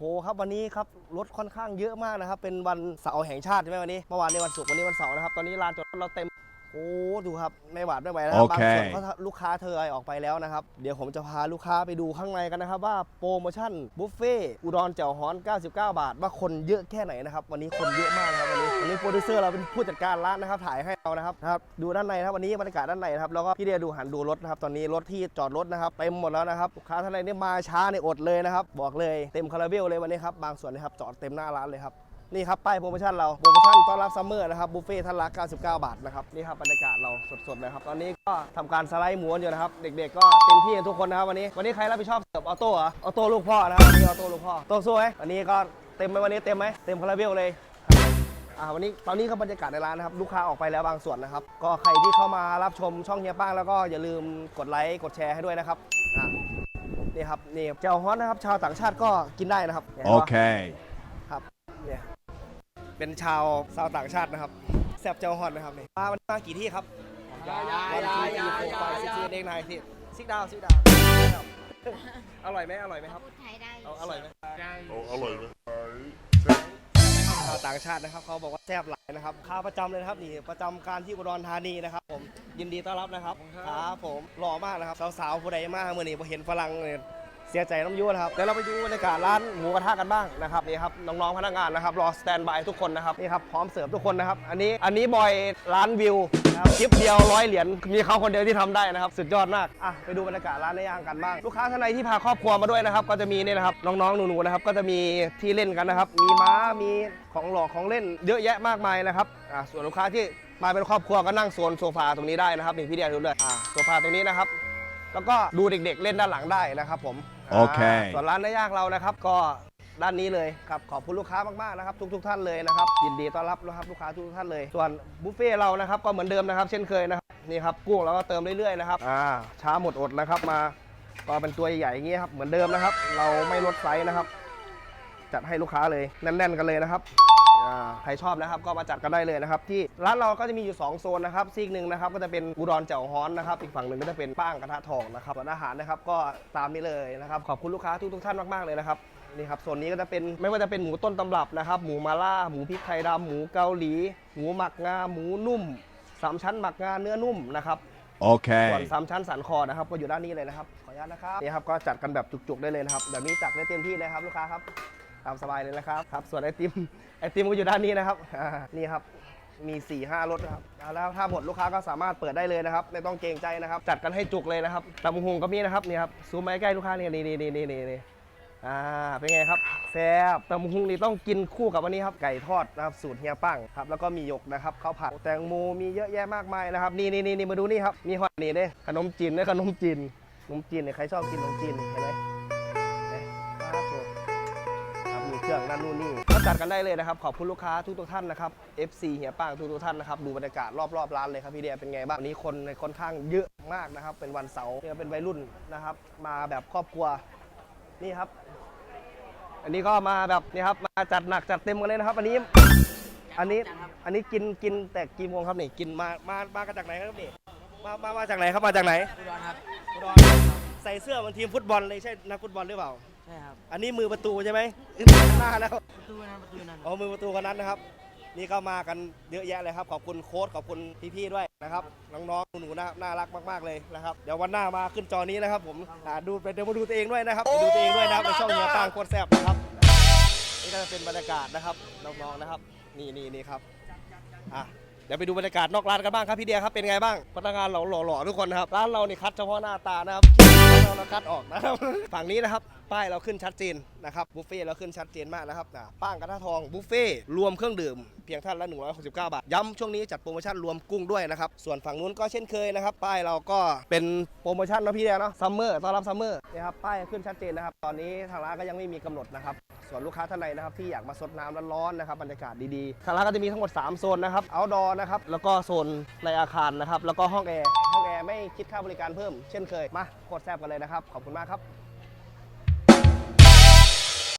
โหครับวันนี้ครับรถค่อนข้างเยอะมากนะครับ เป็นวันเสาร์แห่งชาติใช่ไหมวันนี้เมื่อวานนี้วันศุกร์วันนี้วันเสาร์นะครับ ตอนนี้ลานจอดรถเราเต็ม อ้ดูครับไม่หวาดไม่ไหวแล้วครับโอบางเค ส่วนก็ลูกค้าเธอออกไปแล้วนะครับ เดี๋ยวผมจะพาลูกค้าไปดูข้างในกันนะครับ ว่าโปรโมชั่นบุฟเฟ่ต์อุดรแจ่วฮ้อน 99 บาท ว่าคนเยอะแค่ไหนนะครับ วันนี้คนเยอะมากนะครับวันนี้วันนี้โปรดิวเซอร์เราเป็นผู้จัดการร้านนะครับถ่ายให้เรานะครับนะครับดูด้านในนะครับวันนี้บรรยากาศด้านในนะครับแล้วก็พี่เดียดูหันดูรถนะครับตอนนี้รถที่จอดรถนะครับเต็มหมดแล้วนะครับลูกค้าท่านใดนี่มาช้าเนี่ยอดเลยนะครับบอกเลยเต็มคาราเบลเลยวันนี้ครับบางส่วนนะครับจอดเต็มหน้าร้านเลยครับ นี่ครับป้ายโปรโมชั่นเราโปรโมชั่นต้อนรับซัมเมอร์นะครับบุฟเฟ่ท่านละ99 บาทนะครับนี่ครับบรรยากาศเราสดๆเลยครับตอนนี้ก็ทำการสไลด์หมูนอยู่นะครับเด็กๆก็เต็มที่กันทุกคนนะครับวันนี้วันนี้ใครรับผิดชอบเสิร์ฟออโต้เหรอออโต้ลูกพ่อนะครับวันนี้ออโต้ลูกพ่อโต้สู้ไหมวันนี้ก็เต็มไหมวันนี้เต็มไหมเต็มคาราเบลเลยอ่าวันนี้ตอนนี้ก็บรรยากาศในร้านนะครับลูกค้าออกไปแล้วบางส่วนนะครับก็ใครที่เข้ามารับชมช่องเฮียป้างแล้วก็อย่าลืมกดไลค์กดแชร์ให้ด้วยนะครับอ่านี่ครับนี่เจ้าฮอนนะครับชาวต่างชาติก็กินได้นะครับห็นปะ Okay. ค เป็นชาวชาวต่างชาตินะครับแซบเจ้าฮอนนะครับนี่มาวันมากี่ที่ครับวันที่ที่โปรไฟล์ซิกเด้งนายที่ซิกดาวซิกดาวอร่อยไหมอร่อยไหมครับพูดไทยได้เอาอร่อยไหมอร่อยไหมชาวต่างชาตินะครับเขาบอกว่าแซ่บหลายนะครับค้าประจำเลยนะครับนี่ประจำการที่อุดรธานีนะครับ ผมยินดีต้อนรับนะครับครับผมหล่อมากนะครับสาวๆผู้ใดมากเมื่อนี้พอเห็นฝรั่งเนี่ย เสียใจน้ำยั่วนะครับเดี๋ยวเราไปดูบรรยากาศร้านหมูกระทะกันบ้างนะครับนี่ครับน้องๆพนักงานนะครับรอสแตนบายทุกคนนะครับนี่ครับพร้อมเสิร์ฟทุกคนนะครับอันนี้อันนี้บอยร้านวิวนะครับคลิปเดียวร้อยเหรียญมีเขาคนเดียวที่ทำได้นะครับสุดยอดมากอะไปดูบรรยากาศร้านในย่างกันบ้างลูกค้าท่านใดที่พาครอบครัวมาด้วยนะครับก็จะมีเนี่ยนะครับน้องๆหนูๆนะครับก็จะมีที่เล่นกันนะครับมีม้ามีของหลอกของเล่นเยอะแยะมากมายนะครับอะส่วนลูกค้าที่มาเป็นครอบครัวก็นั่งโซนโซฟาตรงนี้ได้นะครับนี่พี่เดียดูเลยอะโซฟาตรงนี้นะครับแล้วก็ดูเด็กๆเล่นด้านหลังได้นะครับผม โอเคาส่วนร้านเนื้อย่างเรานะครับ ก็ด้านนี้เลยครับขอบคุณลูกค้ามากๆนะครับ ทุก ๆ ท่านเลยนะครับ ยินดีต้อนรับนะครับลูกค้าทุกๆท่านเลย ส่วนบุฟเฟ่ต์เรานะครับก็เหมือนเดิมนะครับ เช่นเคยนะครับนี่ครับกุ้งเราก็เติมเรื่อยๆนะครับอ่าช้าหมดอดนะครับมาก็เป็นตัวใหญ่ๆอย่างนี้ครับเหมือนเดิมนะครับ เราไม่ลดไซส์นะครับ จัดให้ลูกค้าเลยแน่นๆกันเลยนะครับอ่า ใครชอบนะครับก็มาจัดกันได้เลยนะครับที่ร้านเราก็จะมีอยู่ 2 โซนนะครับซีกหนึ่งนะครับก็จะเป็นอุดรแจ่วฮ้อนนะครับอีกฝั่งหนึ่งก็จะเป็นป้างกระทะทองนะครับส่วนอาหารนะครับก็ตามนี้เลยนะครับขอบคุณลูกค้าทุกๆท่านมากๆเลยนะครับนี่ครับโซนนี้ก็จะเป็นไม่ว่าจะเป็นหมูต้นตำรับนะครับหมูมาล่าหมูพริกไทยดำหมูเกาหลี หมูหมักงาหมูนุ่มสามชั้นหมักงาเนื้อนุ่มนะครับส่วน Okay. สามชั้นสันคอนะครับก็อยู่ด้านนี้เลยนะครับขออนุญาตนะครับนี่ครับก็จัดกันแบบจุกๆได้เลยนะครับแบบนี้จัดได้เต็มที่เลยครับลูกค้าครับ ตามสบายเลยนะครับครับ ส่วนไอติมไอติมก็อยู่ด้านนี้นะครับนี่ครับมี4ี่ห้ารสนะครับอ่าแล้วถ้าหมดลูกค้าก็สามารถเปิดได้เลยนะครับไม่ต้องเกรงใจนะครับ จัดกันให้จุกเลยนะครับตำบักหุงก็มีนะครับนี่ครับซูมมาใกล้ลูกค้านี่นี่นี่นี่นี่นี่อ่าเป็นไงครับแซ่บตำบักหุงนี่ต้องกินคู่กับวันนี้ครับไก่ทอดนะครับสูตรเฮียปั้งครับแล้วก็มีหยกนะครับข้าวผัดแตงโมมีเยอะแยะมากมายนะครับนี่นี่นี่นี่มาดูนี่ครับมีหอยนี่เด้ขนมจีนเด้ขนมจีนขนมจีนเนี่ยใครชอบกินขนมจีนเห็นไหม นั่นนู่นนี่ก็จัดกันได้เลยนะครับ ขอบคุณลูกค้าทุกทุกๆท่านนะครับ FC เฮียป้างทุกทุกๆท่านนะครับดูบรรยากาศรอบๆร้านเลยครับพี่เดียเป็นไงบ้างวันนี้คนค่อนข้างเยอะมากนะครับ เป็นวันเสาร์เนี่ยเป็นวัยรุ่นนะครับ มาแบบครอบครัวนี่ครับ อันนี้ก็มาแบบนี่ครับมาจัดหนักจัดเต็มกันเลยนะครับ อันนี้ อันนี้อันนี้กินกินแต่กี่โมงครับนี่กินมามามากันจากไหนครับนี่มามามาจากไหนครับมาจากไหนอุดรครับอุดร ใส่เสื้อเหมันทีมฟุตบอลเลยใช่นักฟุตบอลหรือเปล่า ใช่ครับอันนี้มือประตูใช่ไหมหน้าแล้ว ประตูนั้นประตูนั้นอ๋อมือประตูคนนั้นนะครับ นี่ก็มากันเยอะแยะเลยครับ ขอบคุณโค้ชขอบคุณพี่ๆด้วยนะครับ น้องๆหนูๆน่าน่ารักมากๆเลยนะครับ เดี๋ยววันหน้ามาขึ้นจอนี้นะครับ ผมอ่าดูไปเดี๋ยวมาดูตัวเองด้วยนะครับไปดูตัวเองด้วยนะครับในช่องเฮียตั้งโคตรแซ่บนะครับ นี่ก็จะเป็นบรรยากาศนะครับน้องๆนะครับ นี่นี่นี่ครับอะเดี๋ยวไปดูบรรยากาศนอกร้านกันบ้างครับพี่เดียครับเป็นไงบ้างพนักงานเราหล่อๆทุกคนนะครับร้านเรานี่คัดเฉพาะหน้าตานะครับ เราเราคัดออกนะครับ ฝั่งนี้นะครับ ป้ายเราขึ้นชัดเจนนะครับ บุฟเฟ่ต์เราขึ้นชัดเจนมากนะครับอะป้างกระทะทองบุฟเฟ่ต์รวมเครื่องดื่มเพียงท่านละ 169 บาท ย้ำช่วงนี้จัดโปรโมชั่นรวมกุ้งด้วยนะครับ ส่วนฝั่งนู้นก็เช่นเคยนะครับ ป้ายเราก็เป็นโปรโมชั่นนะพี่เดียเนาะซัมเมอร์ต้อนรับซัมเมอร์นะครับ ป้ายขึ้นชัดเจนนะครับ ตอนนี้ทางร้านก็ยังไม่มีกำหนดนะครับ ส่วนลูกค้าท่านใดนะครับที่อยากมาสดน้ำร้อนๆนะครับบรรยากาศดีๆ ทางร้านก็จะมีทั้งหมด 3 โซนนะครับ outdoor นะครับ แล้วก็โซนในอาคารนะครับ แล้วก็ห้ออร์ห้องแอร์ ไม่คิดค่าบริการเพิ่มเช่นเคย มาโคตรแซ่บกันเลยนะครับ ขอบคุณมากครับ